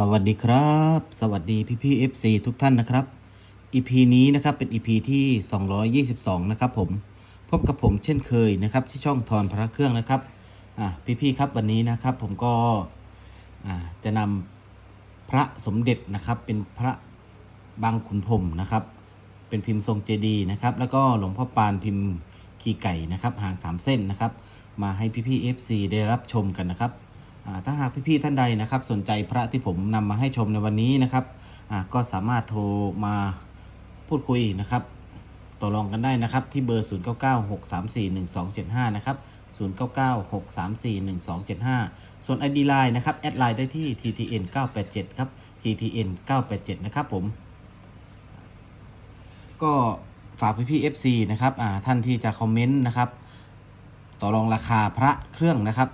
สวัสดีครับ สวัสดีพี่พี่ FC ทุกท่านนะครับ EP นี้นะครับเป็น EP ที่ 222 นะครับผมพบกับผมเช่นเคยนะครับ ที่ช่องทอนพระเครื่องนะครับอะพี่พี่ครับวันนี้นะครับผมก็อะจะนำพระสมเด็จนะครับเป็นพระบางขุนพรมนะครับ เป็นพิมพ์ทรงเจดีย์นะครับ แล้วก็หลวงพ่อปานพิมพ์ขีไก่นะครับ หางสามเส้นนะครับ มาให้พี่พี่ FC ได้รับชมกันนะครับ ถ้าหากพี่ๆท่านใดนะครับ สนใจพระที่ผมนำมาให้ชมในวันนี้นะครับก็สามารถโทรมาพูดคุยนะครับต่อรองกันได้นะครับ ที่เบอร์ 0996341275 นะครับ 0996341275 ส่วน ID Line นะครับ แอดไลน์ได้ที่ TTN 987ครับ TTN 987นะครับผม ก็ฝากพี่พี่ FC นะครับท่านที่จะคอมเมนต์นะครับ ต่อรองราคาพระเครื่องนะครับ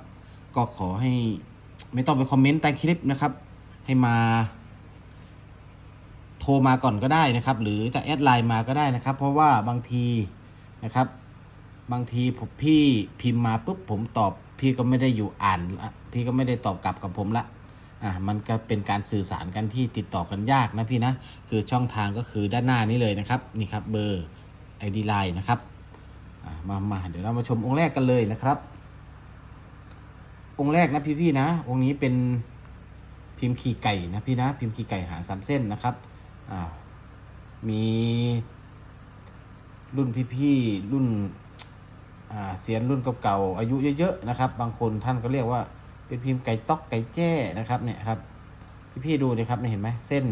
ก็ขอให้ไม่ต้องไปคอมเมนต์ใต้คลิปนะครับ ให้มา โทรมาก่อนก็ได้นะครับ หรือจะแอดไลน์มาก็ได้นะครับ เพราะว่าบางทีนะครับ บางทีผมพี่พิมพ์มาปุ๊บผมตอบ พี่ก็ไม่ได้อยู่อ่านละพี่ก็ไม่ได้ตอบกลับกับผมละอะมันก็เป็นการสื่อสารกันที่ติดต่อกันยากนะพี่นะ คือช่องทางก็คือด้านหน้านี้เลยนะครับ นี่ครับเบอร์ ID Line นะครับอะมามาเดี๋ยวเรามาชมองค์แรกกันเลยนะครับ องค์แรกนะพี่ๆนะ องค์นี้เป็นพิมพ์ขี่ไก่นะพี่นะ พิมพ์ขี่ไก่หางสามเส้นนะครับอ่ามีรุ่นพี่ๆรุ่นอ่าเสียนรุ่นเก่าๆอายุเยอะๆนะครับ บางคนท่านก็เรียกว่าเป็นพิมพ์ไก่ต๊อกไก่แจ้นะครับเนี่ยครับ พี่ๆดูนะครับเนี่ยเห็นไหมเส้น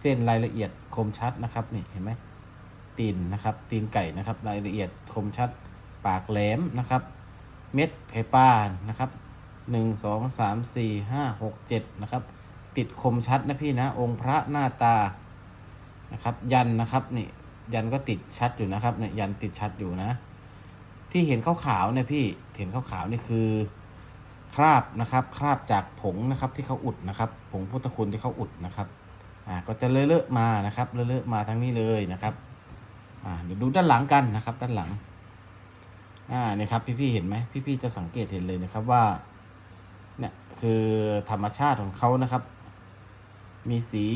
เส้นรายละเอียดคมชัดนะครับนี่เห็นไหมตีนนะครับตีนไก่นะครับ รายละเอียดคมชัด ปากแหลมนะครับ เม็ดไข่ปลานะครับหนึ่งสองสามสี่ห้าหกเจ็ดนะครับ ติดคมชัดนะพี่นะ องค์พระหน้าตานะครับ ยันนะครับนี่ยันก็ติดชัดอยู่นะครับเนี่ยยันติดชัดอยู่นะ ที่เห็นขาวๆเนี่ยพี่เห็นขาวๆนี่คือ คราบนะครับ คราบจากผงนะครับที่เขาอุดนะครับ ผงพุทธคุณที่เขาอุดนะครับอ่าก็จะเลอะๆมานะครับเลอะๆมาทั้งนี้เลยนะครับอ่าเดี๋ยวดูด้านหลังกันนะครับ ด้านหลัง อ่าเนี่ยครับพี่ๆเห็นไหมพี่ๆจะสังเกตเห็นเลยนะครับว่าเนี่ยคือธรรมชาติของเขานะครับ มีสี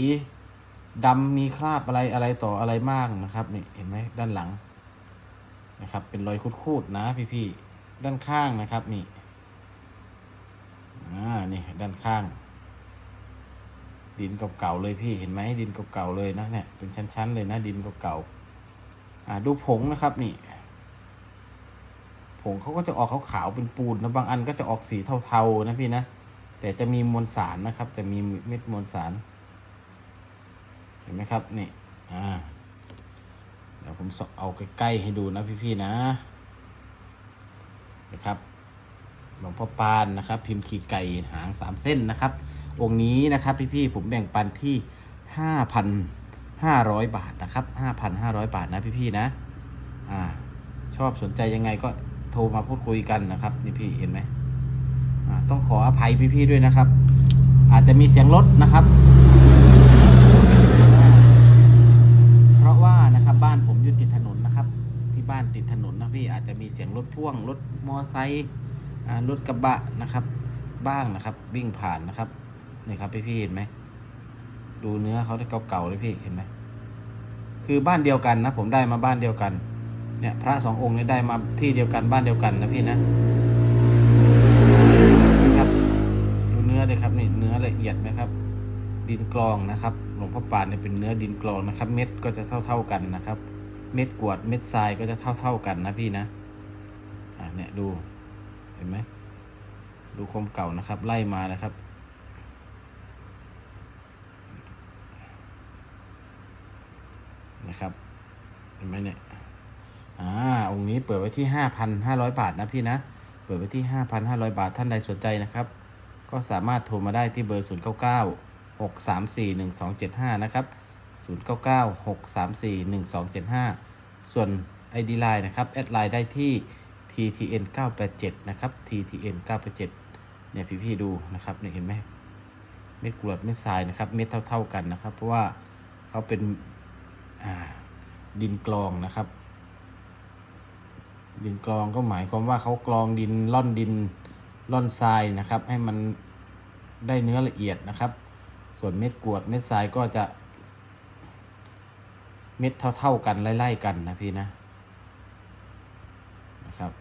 ดำมีคราบอะไรอะไรต่ออะไรมากนะครับนี่เห็นไหมด้านหลังนะครับ เป็นรอยคูดๆนะพี่ๆด้านข้างนะครับนี่อ่านี่ด้านข้าง ดินเก่าๆเลยพี่เห็นไหมดินเก่าๆเลยนะเนี่ยเป็นชั้นๆเลยนะดินเก่าๆอ่าดูผงนะครับนี่ ผงเขาก็จะออกขาวๆเป็นปูนนะบางอันก็จะออกสีเทาๆนะพี่นะแต่จะมีมวลสารนะครับ จะมีเม็ดมวลสาร เห็นไหมครับนี่อ่าเดี๋ยวผมเอาใกล้ๆให้ดูนะพี่ๆนะนะครับหลวงพ่อปานนะครับ พิมพ์ขีไก่หางสามเส้นนะครับ องค์นี้นะครับ พี่ๆผมแบ่งปันที่ห้าพันห้าร้อยบาทนะครับห้าพันห้าร้อยบาทนะพี่ๆนะอ่าชอบสนใจยังไงก็ โทรมาพูดคุยกันนะครับ นี่พี่เห็นไหมต้องขออภัยพี่ๆด้วยนะครับ อาจจะมีเสียงรถนะครับ เพราะว่านะครับบ้านผมอยู่ติดถนนนะครับ ที่บ้านติดถนนนะพี่อาจจะมีเสียงรถพ่วงรถมอไซค์รถกระบะนะครับ บ้างนะครับ วิ่งผ่านนะครับนี่ครับพี่ๆเห็นไหมดูเนื้อเขาได้เก่าๆเลยพี่เห็นไหมคือบ้านเดียวกันนะ ผมได้มาบ้านเดียวกัน เนี่ยพระสององค์นี้ได้มาที่เดียวกันบ้านเดียวกันนะพี่นะนะครับดูเนื้อเลยครับนี่เนื้อละเอียดนะครับ ดินกรองนะครับ หลวงพ่อปานเนี่ยเป็นเนื้อดินกรองนะครับ เม็ดก็จะเท่าเท่ากันนะครับ เม็ดกวดเม็ดทรายก็จะเท่าเท่ากันนะพี่นะอ่าเนี่ยดูเห็นไหมดูความเก่านะครับ ไล่มานะครับนะครับเห็นไหมเนี่ย อ่าองค์นี้เปิดไว้ที่ 5,500 บาทนะพี่นะ เปิดไว้ที่ 5,500 บาทท่านใดสนใจนะครับ ก็สามารถโทรมาได้ที่เบอร์ 099 634 1275 นะครับ 099 634 1275 ส่วน ID Line นะครับ แอดไลน์ได้ที่ TTN 987 นะครับ TTN 987 เนี่ยพี่ๆดูนะครับเนี่ยเห็นไหมเม็ดกรวดเม็ดทรายนะครับ เม็ดเท่า ๆกันนะครับ เพราะว่าเขาเป็นดินกรองนะครับ ดินกรองก็หมายความว่าเขากรองดินล่อนดินล่อนทรายนะครับ ให้มันได้เนื้อละเอียดนะครับ ส่วนเม็ดกรวดเม็ดทรายก็จะ เม็ดเท่า ๆกันไล่ๆกันนะพี่นะนะครับ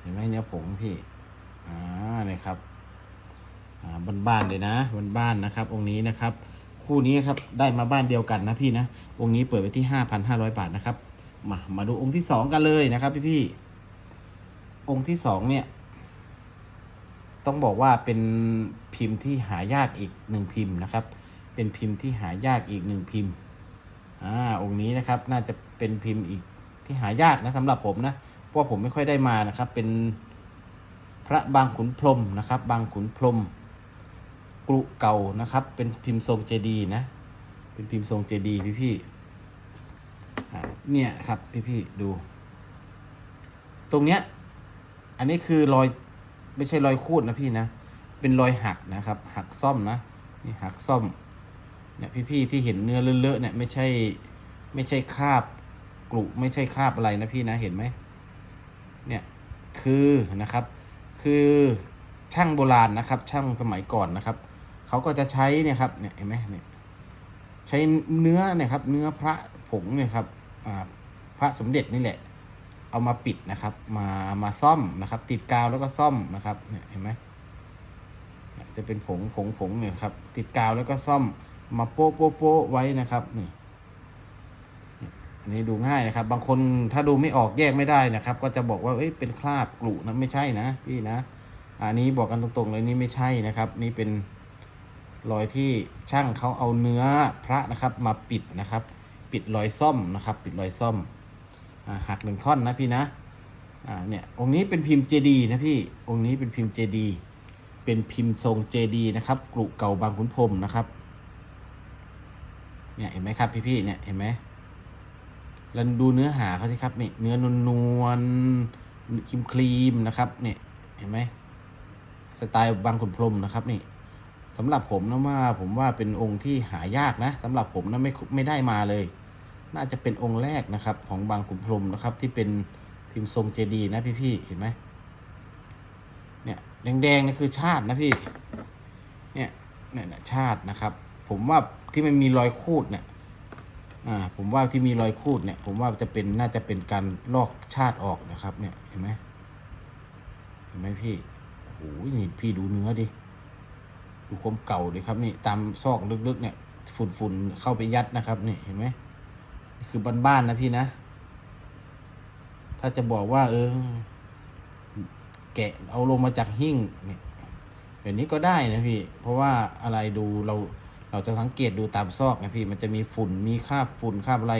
เห็นไหมเนื้อผงพี่อ่าเนี่ยครับอ่าบ้านๆเลยนะบ้านๆนะครับ องค์นี้นะครับคู่นี้ครับได้มาบ้านเดียวกันนะพี่นะ องค์นี้เปิดไปที่ 5,500 บาทนะครับ มามาดูองค์ที่สองกันเลยนะครับพี่พี่ๆองค์ที่สองเนี่ย ต้องบอกว่าเป็นพิมพ์ที่หายากอีกหนึ่งพิมพ์นะครับ เป็นพิมพ์ที่หายากอีกหนึ่งพิมพ์อ่าองค์นี้นะครับ น่าจะเป็นพิมพ์อีกที่หายากนะสำหรับผมนะเพราะผมไม่ค่อยได้มานะครับ เป็นพระบางขุนพรมนะครับ บางขุนพรมกรุเก่านะครับ เป็นพิมพ์ทรงเจดีย์นะ เป็นพิมพ์ทรงเจดีย์พี่พี่ๆ เนี่ยครับพี่พี่ดู ตรงเนี้ย อันนี้คือรอยไม่ใช่รอยคูดนะพี่นะ เป็นรอยหักนะครับ หักซ่อมนะนี่หักซ่อมเนี่ยพี่ๆที่เห็นเนื้อเลอะๆเนี่ยไม่ใช่ ไม่ใช่คาบกรุไม่ใช่คาบอะไรนะพี่นะเห็นไหมเนี่ยคือนะครับ คือช่างโบราณนะครับ ช่างสมัยก่อนนะครับเขาก็จะใช้เนี่ยครับเนี่ยเห็นไหมเนี่ย ใช้เนื้อเนี่ยครับ เนื้อพระผงเนี่ยครับพระสมเด็จนี่แหละ เอามาปิดนะครับ มามาซ่อมนะครับ ติดกาวแล้วก็ซ่อมนะครับเนี่ยเห็นไหมจะเป็นผงผงผงเนี่ยครับ ติดกาวแล้วก็ซ่อมมาโป๊ะโป๊ะโป๊ะไว้นะครับนี่อันนี้ดูง่ายนะครับ บางคนถ้าดูไม่ออกแยกไม่ได้นะครับ ก็จะบอกว่าเอ้ยเป็นคราบกลุนะไม่ใช่นะพี่นะ อันนี้บอกกันตรงๆเลยนี่ไม่ใช่นะครับ นี่เป็น รอยที่ช่างเขาเอาเนื้อพระนะครับ มาปิดนะครับ ปิดรอยซ่อมนะครับ ปิดรอยซ่อมอหักหนึ่งท่อนนะพี่นะเนี่ยองค์นี้เป็นพิมพ์เจดีนะพี่องค์นี้เป็นพิมพ์เจดีเป็นพิมพ์ทรงเจดีนะครับกรุเก่าบางขุนพรหมนะครับเนี่ยเห็นไหมครับพี่ๆเนี่ยเห็นไหมแล้วดูเนื้อหาเขาสิครับนี่เนื้อนวลนวลครีมครีมนะครับเนี่ยเห็นไหมสไตล์บางขุนพรหมนะครับนี่ สำหรับผมนะว่าผมว่าเป็นองค์ที่หายากนะสำหรับผมนะไม่ไม่ได้มาเลย น่าจะเป็นองค์แรกนะครับ ของบางขุนพรมนะครับ ที่เป็นพิมพ์ทรงเจดีนะพี่ๆเห็นไหมเนี่ยแดงๆนี่คือชาตินะพี่ เนี่ยเนี่ยชาตินะครับ ผมว่าที่มันมีรอยคูดเนี่ยอ่าผมว่าที่มีรอยคูดเนี่ย ผมว่าจะเป็นน่าจะเป็นการลอกชาติออกนะครับ เนี่ยเห็นไหมเห็นไหมพี่โอ้โหนี่พี่ดูเนื้อดิ ดูความเก่าดิครับนี่ตามซอกลึกๆเนี่ย ฝุ่นๆเข้าไปยัดนะครับนี่เห็นไหมคือบ้านๆนะพี่นะ ถ้าจะบอกว่า เออ แกะเอาลงมาจากหิ้งเนี่ยแบบนี้ก็ได้นะพี่ เพราะว่าอะไรดูเราเราจะสังเกตดูตามซอกนะพี่ มันจะมีฝุ่นมีคราบฝุ่นคราบอะไร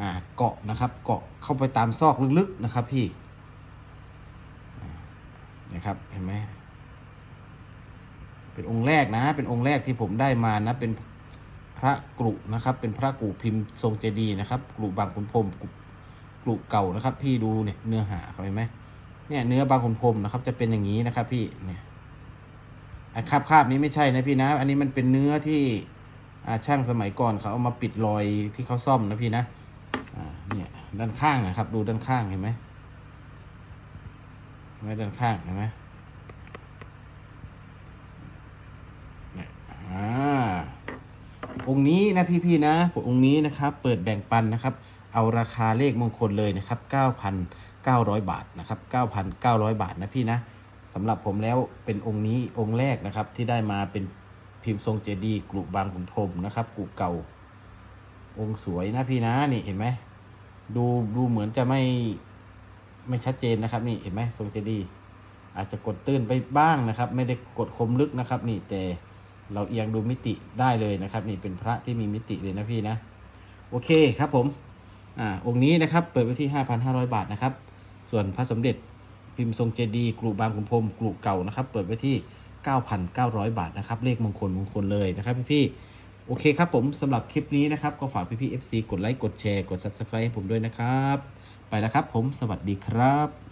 อ่าเกาะนะครับ เกาะเข้าไปตามซอกลึกๆนะครับพี่นะครับเห็นไหม เป็นองค์แรกนะ เป็นองค์แรกที่ผมได้มานะ เป็นพระกรุนะครับ เป็นพระกรุพิมพ์ทรงเจดีย์นะครับกรุบางขุนพรมกรุเก่านะครับ พี่ดูเนี่ยเนื้อหาเข้าเห็นไหมเนี่ยเนื้อบางขุนพรมนะครับ จะเป็นอย่างนี้นะครับ พี่เนี่ยอันคาบคาบนี้ไม่ใช่นะพี่นะ อันนี้มันเป็นเนื้อที่อาช่างสมัยก่อนเขาเอามาปิดรอยที่เขาซ่อมนะพี่นะอ่าเนี่ยด้านข้างนะครับ ดูด้านข้างเห็นไหมไหมด้านข้างเห็นไหมเนี่ยอ่า องค์นี้นะพี่ๆนะองค์นี้นะครับเปิดแบ่งปันนะครับ เอาราคาเลขมงคลเลยนะครับ 9,900 บาทนะครับ 9,900 บาทนะพี่นะสำหรับผมแล้วเป็นองค์นี้องค์แรกนะครับที่ได้มาเป็นพิมพ์ทรงเจดีย์กรุบางขุนพรหมนะครับกุเก่า องค์สวยนะพี่นะนี่เห็นไหมดูดูเหมือนจะไม่ไม่ชัดเจนนะครับ นี่เห็นไหมทรงเจดีย์อาจจะกดตื้นไปบ้างนะครับ ไม่ได้กดคมลึกนะครับ นี่แต่ เราเอียงดูมิติได้เลยนะครับ นี่เป็นพระที่มีมิติเลยนะพี่นะ โอเคครับผม อ่าองค์นี้นะครับ เปิดไว้ที่ 5,500 บาทนะครับ ส่วนพระสมเด็จพิมพ์ทรงเจดีย์กรุบางขุนพรมกรุเก่านะครับ เปิดไว้ที่ 9,900 บาทนะครับ เลขมงคลมงคลเลยนะครับพี่ๆโอเคครับผมสำหรับคลิปนี้นะครับ ก็ฝากพี่ๆ FC กดไลค์กดแชร์กด Subscribe ให้ผมด้วยนะครับ ไปแล้วครับผมสวัสดีครับ